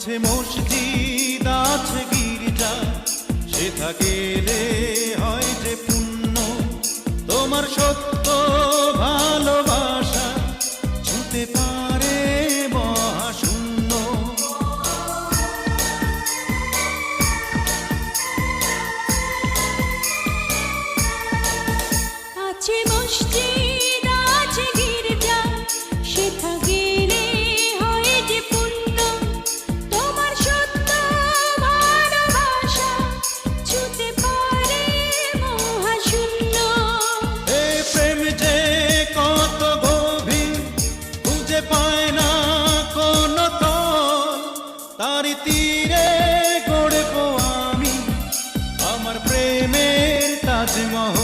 আছে মসজিদ, আছে গির্জা। সেথা গেলে হয় যে পুণ্য। তোমার সত্য ভালোবাসা ছুতে পারে মহাশূন্য। আছে পায় না কোন তার তীরে গড়ব আমি। আমার প্রেমের তাজমহল।